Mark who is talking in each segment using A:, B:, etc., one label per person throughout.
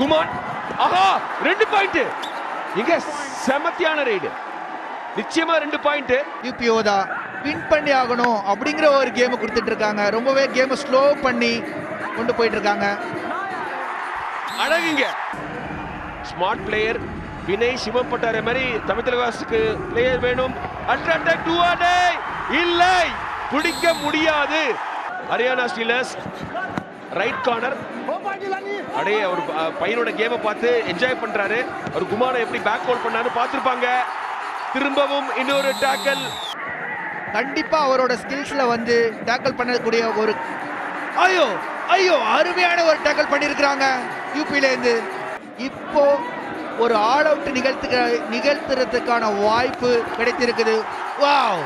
A: குமான் ஆஹா ரெண்டு பாயிண்ட் இங்க செமத்தியான ரைடு நிச்சயமா ரெண்டு பாயிண்ட்
B: யூபியோதா வின் பண்ணி ஆகணும் அப்படிங்கிற ஒரு கேமை கொடுத்துட்டு இருக்காங்க. ரொம்பவே கேமை ஸ்லோ பண்ணி கொண்டு போயிட்டு இருக்காங்க.
A: அழகுங்க ஸ்மார்ட் பிளேயர் வினய் சிவம் பட்டார மாதிரி தமிழ் தலைவாசுக்கு பிளேயர் வேணும். அல்ட்ரா அட்டாக் டூ இல்லை பிடிக்க முடியாது. ஹரியானா ஸ்டீலர்ஸ் ரைட் கார்னர் அடே அவர் பையனோட கேமை பார்த்து என்ஜாய் பண்றாரு. அவர் குமாரை எப்படி பேக் ஹோல் பண்ணாரு பார்த்திருப்பாங்க. திரும்பவும் இன்னொரு டேக்கல்
B: கண்டிப்பா அவரோட ஸ்கில்ஸ்ல வந்து டேக்கல் பண்ணக்கூடிய ஒரு ஐயோ ஐயோ அருமையான ஒரு டேக்கிள் பண்ணியிருக்கிறாங்க யூபியிலேருந்து இருந்து இப்போ ஒரு ஆல் அவுட் நிகழ்த்து நிகழ்த்துறதுக்கான வாய்ப்பு கிடைத்திருக்குது. வாவ்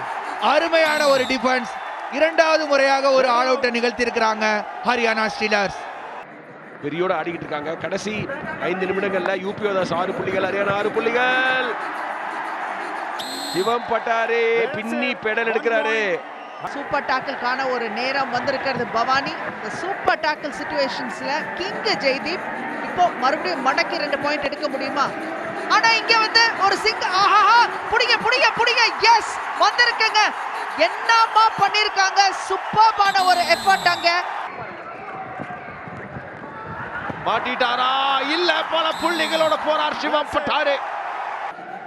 B: அருமையான ஒரு டிஃபென்ஸ் இரண்டாவது முறையாக ஒரு ஆல் அவுட்டை நிகழ்த்தியிருக்கிறாங்க ஹரியானா ஸ்டீலர்ஸ்.
A: பெரியோட ஆடிக்கிட்டு இருக்காங்க. கடைசி ஐந்து நிமிடங்கள்ல யூபிஓதாஸ் ஆறு புள்ளிகள் ஹரியானா ஆறு புள்ளிகள். சிவம் பட்டாரே பின்னி பெடல் எடுக்கிறாரு.
C: சூப்பர் டாக்கிள்கான ஒரு நேரம் வந்திருக்கிறது பவானி. இந்த சூப்பர் டாக்கிள் சுச்சுவேஷன்ஸ்ல கிங் ஜெய்தீப் இப்போ மறுபடியும் மடக்கி ரெண்டு பாயிண்ட் எடுக்க முடியுமா? ஆனா இங்க வந்து ஒரு சிங் ஆஹாஹா! புடிங்க புடிங்க புடிங்க. எஸ் வந்திருக்கங்க. என்னமா பண்ணிருக்காங்க? சூப்பர்பான ஒரு எஃபர்ட் அங்க.
A: மாட்டிட்டாரா? இல்ல பல புள்ளிகளோட போறார் சிவம் பட்டாரே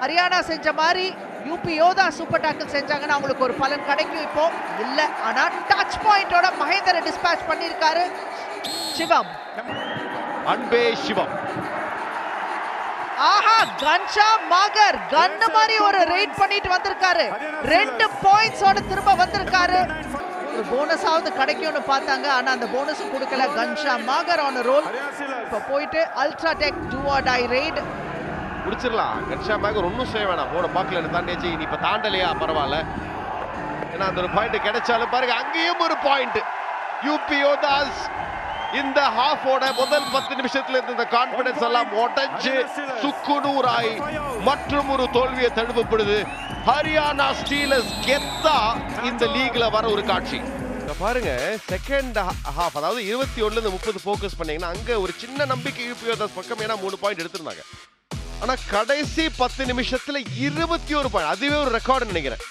C: ஹரியானா செஞ்ச மாதிரி யூபி யோதா சூப்பர் டாக்கிள் செஞ்சாங்கன்னா அவங்களுக்கு ஒரு பலன் கிடைக்கும் இப்போ. இல்ல ஆனா டச் பாயிண்டோட மகேந்திர டிஸ்பேச் பண்ணிருக்காரு. சிவம்.
A: அன்பே சிவம்.
C: ஆஹா கன்ஷா மகர் கன்னு மாதிரி ஒரு ரைட் பண்ணிட்டு வந்திருக்காரு. ரெண்டு பாயிண்ட்ஸோட திரும்ப வந்திருக்காரு. ஒரு போனஸாவது கிடைக்கும்னு பார்த்தாங்க. ஆனா அந்த போனஸ் கொடுக்கல. கன்ஷா மகர் ஆன் ரோல் இப்ப போயிட்டு அல்ட்ரா டெக் டூஆ டை ரைட்
D: முடிச்சிடலாம். கன்ஷா மேகர் ஒன்றும் செய்ய வேணாம். போன பாக்கில் தாண்டியாச்சு நீ இப்போ தாண்டலையா? பரவாயில்ல. ஏன்னா அந்த ஒரு பாயிண்ட் கிடைச்சாலும் பாருங்க அங்கேயும் ஒரு பாயிண்ட் யூபியோ தாஸ் இந்த ஹாஃபோட முதல் பத்து நிமிஷத்துல இருந்த இந்த கான்பிடன்ஸ் எல்லாம் உடைஞ்சு சுக்குநூறாய் மற்றும் ஒரு தோல்வியை தழுவப்படுது. ஹரியானா ஸ்டீலர்ஸ் கெத்தா இந்த லீக்ல வர ஒரு காட்சி. பாருங்க செகண்ட் ஹாஃப் அதாவது இருபத்தி ஒண்ணுல இருந்து முப்பது ஃபோக்கஸ் பண்ணீங்கன்னா அங்க ஒரு சின்ன நம்பிக்கை யூபி யோதாஸ் பக்கம் ஏன்னா மூணு பாயிண்ட் எடுத்திருந்தாங்க. ஆனா கடைசி பத்து நிமிஷத்துல இருபத்தி ஒரு பாயிண்ட் அதுவே ஒரு ரெக்கார்டு நினைக்கிறேன்.